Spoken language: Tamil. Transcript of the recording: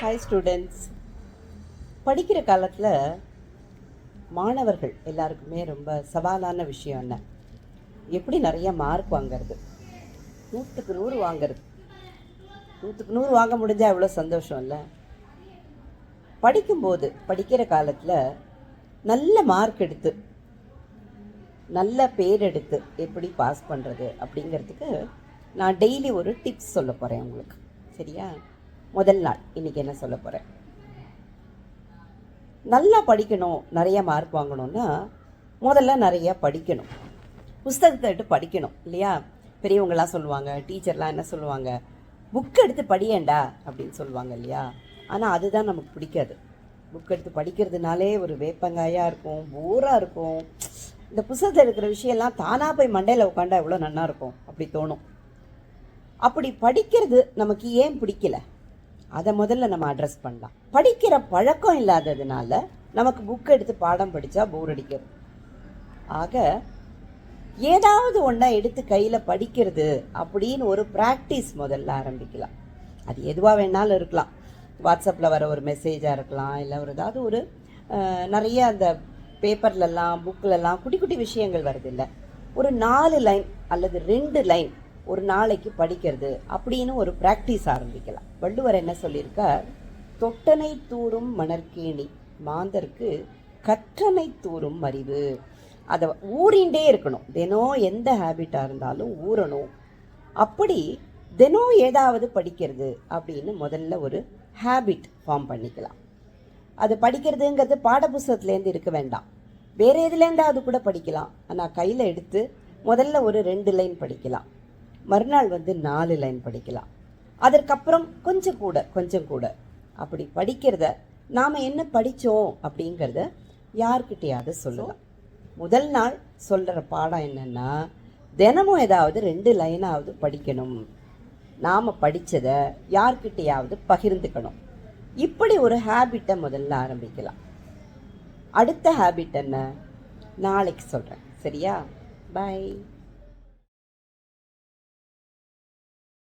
ஹாய் ஸ்டூடெண்ட்ஸ் படிக்கிற காலத்தில் மாணவர்கள் எல்லாருக்குமே ரொம்ப சவாலான விஷயம் என்ன? எப்படி நிறைய மார்க் வாங்குறது? நூற்றுக்கு நூறு வாங்குறது. நூற்றுக்கு நூறு வாங்க முடிஞ்சால் எவ்வளோ சந்தோஷம் இல்லை? படிக்கும்போது படிக்கிற காலத்தில் நல்ல மார்க் எடுத்து நல்ல பேர் எடுத்து எப்படி பாஸ் பண்ணுறது அப்படிங்கிறதுக்கு நான் டெய்லி ஒரு டிப்ஸ் சொல்ல போகிறேன் உங்களுக்கு. சரியா? முதல் நாள். இன்றைக்கி என்ன சொல்ல போகிறேன் நல்லா படிக்கணும். நிறைய மார்க் வாங்கணும்னா முதல்ல நிறைய படிக்கணும். புஸ்தகத்தை எடுத்து படிக்கணும் இல்லையா? பெரியவங்களாம் சொல்லுவாங்க டீச்சர்லாம் என்ன சொல்லுவாங்க? புக் எடுத்து படியேண்டா அப்படின்னு சொல்லுவாங்க இல்லையா? ஆனால் அதுதான் நமக்கு பிடிக்காது. புக் எடுத்து படிக்கிறதுனாலே ஒரு வேப்பங்காயாக இருக்கும் போராக இருக்கும். இந்த புஸ்தகத்தில் இருக்கிற விஷயம்லாம் தானாக போய் மண்டையில் உட்காண்டா எவ்வளோ நல்லா இருக்கும் அப்படி தோணும். அப்படி படிக்கிறது நமக்கு ஏன் பிடிக்கல? அதை முதல்ல நம்ம அட்ரஸ் பண்ணலாம். படிக்கிற பழக்கம் இல்லாததுனால நமக்கு புக் எடுத்து பாடம் படித்தா போர் அடிக்கிறது ஆக ஏதாவது ஒன்றை எடுத்து கையில் படிக்கிறது அப்படின்னு ஒரு ப்ராக்டிஸ் முதல்ல ஆரம்பிக்கலாம். அது எதுவாக வேணாலும் இருக்கலாம். வாட்ஸ்அப்பில் வர ஒரு மெசேஜாக இருக்கலாம் இல்லை ஒரு ஏதாவது ஒரு நிறைய அந்த பேப்பர்லலாம் புக்கிலலாம் குட்டி குட்டி விஷயங்கள் வருது இல்லை. ஒரு நாலு லைன் அல்லது ரெண்டு லைன் ஒரு நாளைக்கு படிக்கிறது அப்படின்னு ஒரு ப்ராக்டிஸ் ஆரம்பிக்கலாம். வள்ளுவர் என்ன சொல்லியிருக்கார்? தொட்டனை தூறும் மணற்கேணி. மாந்தருக்கு கற்றனை தூறும் அறிவு அதை ஊறிண்டே இருக்கணும். தினம் எந்த ஹேபிட்டாக இருந்தாலும் ஊறணும். அப்படி தினம் ஏதாவது படிக்கிறது அப்படின்னு முதல்ல ஒரு ஹேபிட் ஃபார்ம் பண்ணிக்கலாம். அது படிக்கிறதுங்கிறது பாடப்புஸ்தகத்துலேருந்து இருக்க வேண்டாம். வேறு எதுலேருந்தாவது கூட படிக்கலாம். ஆனால் கையில் எடுத்து முதல்ல ஒரு ரெண்டு லைன் படிக்கலாம். மறுநாள் வந்து நாலு லைன் படிக்கலாம். அதற்கப்புறம் கொஞ்சம் கூட கொஞ்சம் கூட. அப்படி படிக்கிறத நாம் என்ன படித்தோம் அப்படிங்கிறத யார்கிட்டையாவது சொல்லலாம். முதல் நாள் சொல்கிற பாடம் என்னென்னா தினமும் ஏதாவது ரெண்டு லைனாவது படிக்கணும். நாம் படித்ததை யார்கிட்டையாவது பகிர்ந்துக்கணும். இப்படி ஒரு ஹேபிட்டை முதல்ல ஆரம்பிக்கலாம். அடுத்த ஹேபிட் என்ன? நாளைக்கு சொல்கிறேன் சரியா? பை.